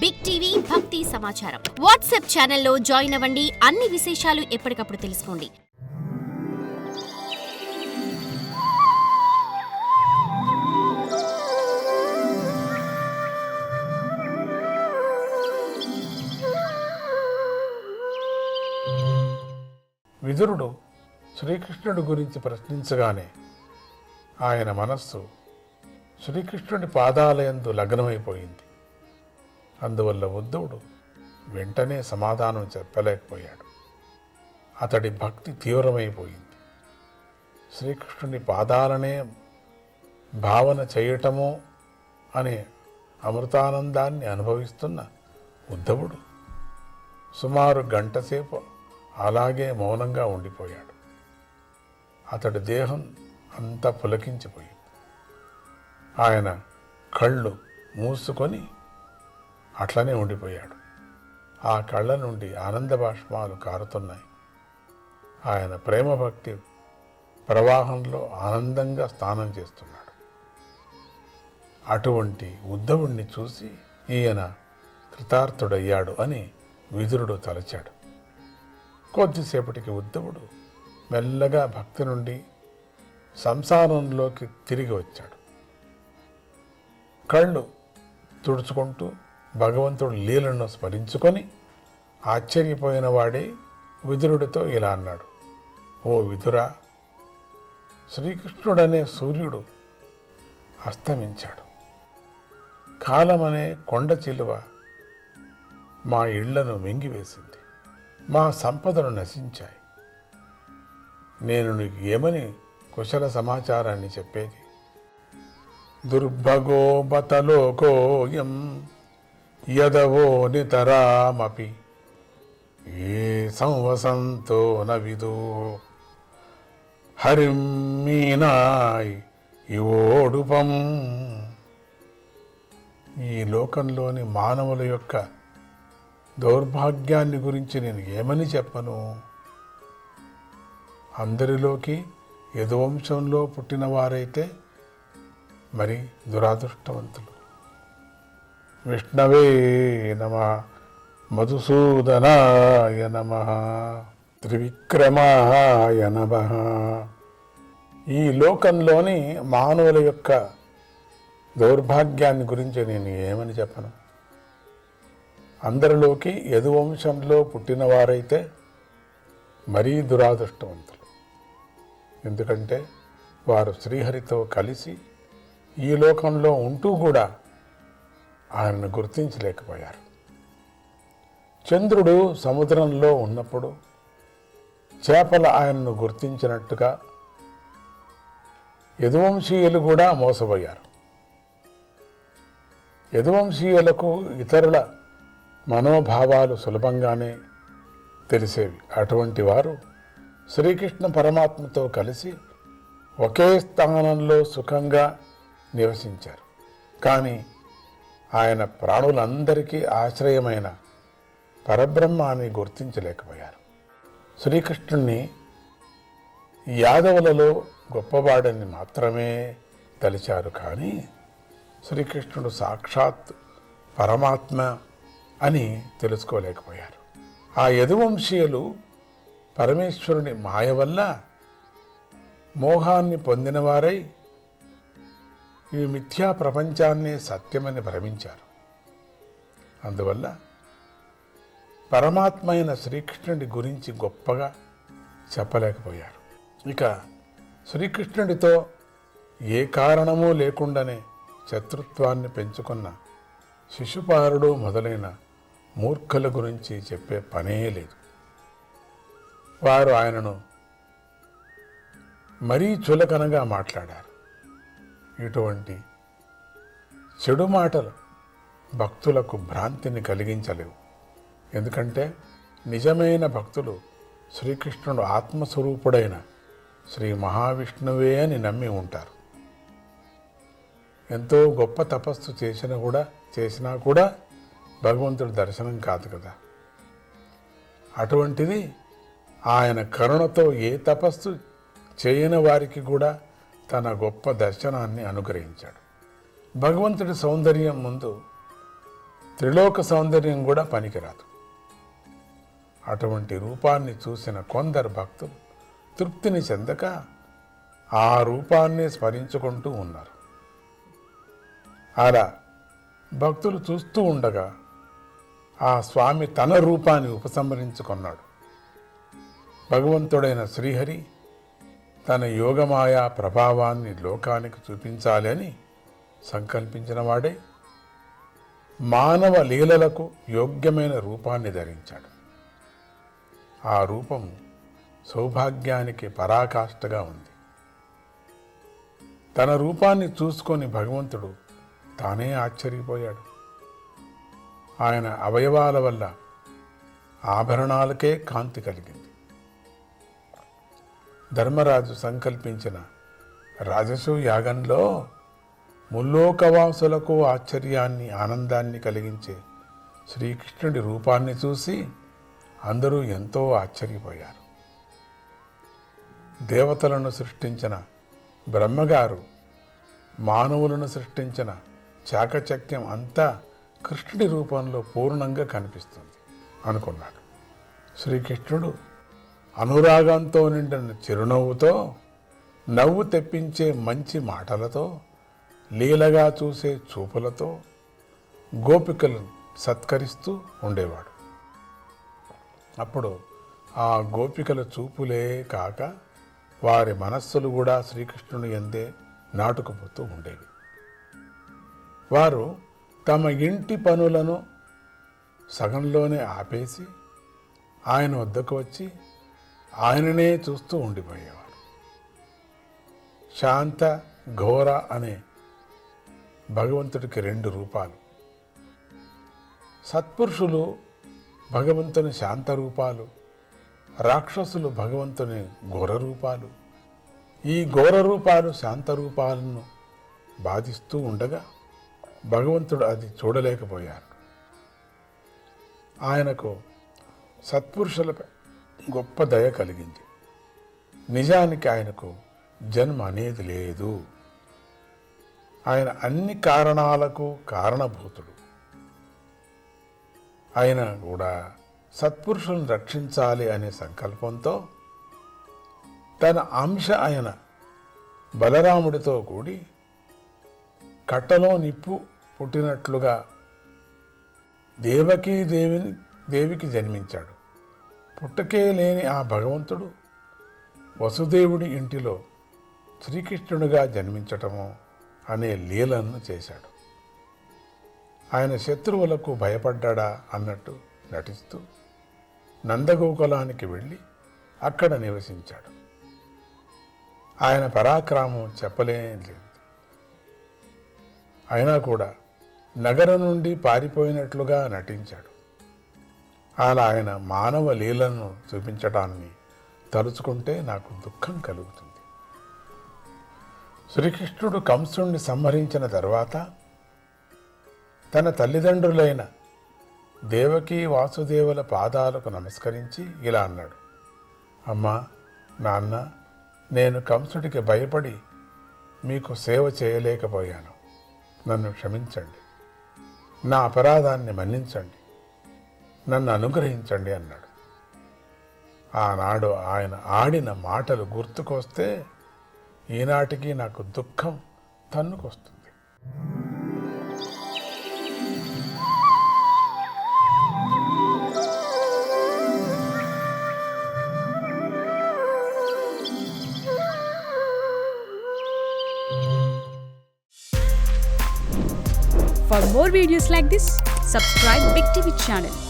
Big TV భక్తి సమాచారం WhatsApp ఛానల్లో జాయిన్ అవ్వండి. అన్ని విశేషాలు ఎప్పటికప్పుడు తెలుసుకోండి. విదురుడు శ్రీకృష్ణుడి గురించి ప్రశ్నించగానే ఆయన మనస్సు శ్రీకృష్ణుడి పాదాలయందు లగ్నమైపోయింది. అందువల్ల ఉద్ధవుడు వెంటనే సమాధానం చెప్పలేకపోయాడు. అతడి భక్తి తీవ్రమైపోయింది. శ్రీకృష్ణుని పాదాలనే భావన చేయటము అనే అమృతానందాన్ని అనుభవిస్తున్న ఉద్ధవుడు సుమారు గంటసేపు అలాగే మౌనంగా ఉండిపోయాడు. అతడి దేహం అంతా పులకించిపోయింది. ఆయన కళ్ళు మూసుకొని అట్లనే ఉండిపోయాడు. ఆ కళ్ళ నుండి ఆనంద బాష్పాలు కారుతున్నాయి. ఆయన ప్రేమ భక్తి ప్రవాహంలో ఆనందంగా స్నానం చేస్తున్నాడు. అటువంటి ఉద్ధవుణ్ణి చూసి ఈయన కృతార్థుడయ్యాడు అని విదురుడు తలచాడు. కొద్దిసేపటికి ఉద్ధవుడు మెల్లగా భక్తి నుండి సంసారంలోకి తిరిగి వచ్చాడు. కళ్ళు తుడుచుకుంటూ భగవంతుడు లీలను స్మరించుకొని ఆశ్చర్యపోయిన వాడే విదురుడితో ఇలా అన్నాడు. ఓ విదురా శ్రీకృష్ణుడనే సూర్యుడు అస్తమించాడు. కాలమనే కొండ చిలువ మా ఇళ్ళను మింగివేసింది. మా సంపదలు నశించాయి. నేను నీకు ఏమని కుశల సమాచారాన్ని చెప్పేది? దుర్భగో బతలోకోయం యదవో నితరామపి. ఏ సంవసంతో నవిదో. విదో హరిం మీనాయ్ ఇవోడుపం. ఈ లోకంలోని మానవుల యొక్క దౌర్భాగ్యాన్ని గురించి నేను ఏమని చెప్పను? అందరిలోకి యదువంశంలో పుట్టిన వారైతే మరి దురాదృష్టవంతులు. విష్ణవే నమ. మధుసూదనాయ నమ. త్రివిక్రమాయ నమ. ఈ లోకంలోని మానవుల యొక్క దౌర్భాగ్యాన్ని గురించి నేను ఏమని చెప్పను? అందరిలోకి యదువంశంలో పుట్టినవారైతే మరీ దురాదృష్టవంతులు. ఎందుకంటే వారు శ్రీహరితో కలిసి ఈ లోకంలో ఉంటూ కూడా ఆయనను గుర్తించలేకపోయారు. చంద్రుడు సముద్రంలో ఉన్నప్పుడు చేపలు ఆయనను గుర్తించినట్టుగా యదువంశీయులు కూడా మోసపోయారు. యదువంశీయులకు ఇతరుల మనోభావాలు సులభంగానే తెలిసేవి. అటువంటి వారు శ్రీకృష్ణ పరమాత్మతో కలిసి ఒకే స్థానంలో సుఖంగా నివసించారు. కానీ ఆయన ప్రాణులందరికీ ఆశ్రయమైన పరబ్రహ్మాన్ని గుర్తించలేకపోయారు. శ్రీకృష్ణుణ్ణి యాదవులలో గొప్పవాడని మాత్రమే తలిచారు కానీ శ్రీకృష్ణుడు సాక్షాత్ పరమాత్మ అని తెలుసుకోలేకపోయారు. ఆ యదువంశీయులు పరమేశ్వరుని మాయ వల్ల మోహాన్ని పొందినవారై ఈ మిథ్యా ప్రపంచాన్నే సత్యమని భ్రమించారు. అందువల్ల పరమాత్మ అయిన శ్రీకృష్ణుడి గురించి గొప్పగా చెప్పలేకపోయారు. ఇక శ్రీకృష్ణుడితో ఏ కారణమూ లేకుండానే శత్రుత్వాన్ని పెంచుకున్న శిశుపారుడు మొదలైన మూర్ఖుల గురించి చెప్పే పనే లేదు. వారు ఆయనను మరీ చులకనగా మాట్లాడారు. ఇటువంటి చెడు మాటలు భక్తులకు భ్రాంతిని కలిగించలేవు. ఎందుకంటే నిజమైన భక్తులు శ్రీకృష్ణుడు ఆత్మస్వరూపుడైన శ్రీ మహావిష్ణువే అని నమ్మి ఉంటారు. ఎంతో గొప్ప తపస్సు చేసినా కూడా చేసినా కూడా భగవంతుడి దర్శనం కాదు కదా. అటువంటిది ఆయన కరుణతో ఏ తపస్సు చేయని వారికి కూడా తన గొప్ప దర్శనాన్ని అనుగ్రహించాడు. భగవంతుడి సౌందర్యం ముందు త్రిలోక సౌందర్యం కూడా పనికిరాదు. అటువంటి రూపాన్ని చూసిన కొందరు భక్తులు తృప్తిని చెందక ఆ రూపాన్ని స్మరించుకుంటూ ఉన్నారు. అలా భక్తులు చూస్తూ ఉండగా ఆ స్వామి తన రూపాన్ని ఉపసంహరించుకున్నాడు. భగవంతుడైన శ్రీహరి తన యోగమాయా ప్రభావాన్ని లోకానికి చూపించాలి అని సంకల్పించిన వాడే. మానవ లీలలకు యోగ్యమైన రూపాన్ని ధరించాడు. ఆ రూపం సౌభాగ్యానికి పరాకాష్ఠగా ఉంది. తన రూపాన్ని చూసుకొని భగవంతుడు తానే ఆశ్చర్యపోయాడు. ఆయన అవయవాల వల్ల ఆభరణాలకే కాంతి కలిగింది. ధర్మరాజు సంకల్పించిన రాజసు యాగంలో ముల్లోకవాసులకు ఆశ్చర్యాన్ని ఆనందాన్ని కలిగించే శ్రీకృష్ణుడి రూపాన్ని చూసి అందరూ ఎంతో ఆశ్చర్యపోయారు. దేవతలను సృష్టించిన బ్రహ్మగారు మానవులను సృష్టించిన చాకచక్యం అంతా కృష్ణుడి రూపంలో పూర్ణంగా కనిపిస్తుంది అనుకున్నాడు. శ్రీకృష్ణుడు అనురాగంతో నిండిన చిరునవ్వుతో నవ్వు తెప్పించే మంచి మాటలతో లీలగా చూసే చూపులతో గోపికలను సత్కరిస్తూ ఉండేవాడు. అప్పుడు ఆ గోపికల చూపులే కాక వారి మనస్సులు కూడా శ్రీకృష్ణుని ఎందే నాటుకుపోతూ ఉండేవి. వారు తమ ఇంటి పనులను సగంలోనే ఆపేసి ఆయన వద్దకు వచ్చి ఆయననే చూస్తూ ఉండిపోయేవారు శాంత ఘోర అనే భగవంతుడికి రెండు రూపాలు. సత్పురుషులు భగవంతుని శాంత రూపాలు రాక్షసులు భగవంతుని ఘోర రూపాలు. ఈ ఘోర రూపాలు శాంత రూపాలను బాధిస్తూ ఉండగా భగవంతుడు అది చూడలేకపోయారు ఆయనకు సత్పురుషులపై గొప్ప దయ కలిగింది. నిజానికి ఆయనకు జన్మ అనేది లేదు. ఆయన అన్ని కారణాలకు కారణభూతుడు. ఆయన కూడా సత్పురుషులను రక్షించాలి అనే సంకల్పంతో తన అంశ ఆయన బలరాముడితో కూడి కట్టలో నిప్పు పుట్టినట్లుగా దేవకీ దేవిని దేవికి జన్మించాడు. పుట్టకే లేని ఆ భగవంతుడు వసుదేవుడి ఇంటిలో శ్రీకృష్ణుడిగా జన్మించటము అనే లీలను చేశాడు. ఆయన శత్రువులకు భయపడ్డా అన్నట్టు నటిస్తూ నందగోకులానికి వెళ్ళి అక్కడ నివసించాడు. ఆయన పరాక్రమం చెప్పలేదు అయినా కూడా నగరం నుండి పారిపోయినట్లుగా నటించాడు. అలా ఆయన మానవ లీలను చూపించడాన్ని తలుచుకుంటే నాకు దుఃఖం కలుగుతుంది. శ్రీకృష్ణుడు కంసుణ్ణి సంహరించిన తర్వాత తన తల్లిదండ్రులైన దేవకీ వాసుదేవుల పాదాలకు నమస్కరించి ఇలా అన్నాడు. అమ్మా నాన్న నేను కంసుడికి భయపడి మీకు సేవ చేయలేకపోయాను. నన్ను క్షమించండి. నా అపరాధాన్ని మన్నించండి. నన్ను అనుగ్రహించండి అన్నాడు. ఆనాడు ఆయన ఆడిన మాటలు గుర్తుకొస్తే ఈనాటికి నాకు దుఃఖం తన్నుకొస్తుంది. For more videos like this, subscribe Big TV channel.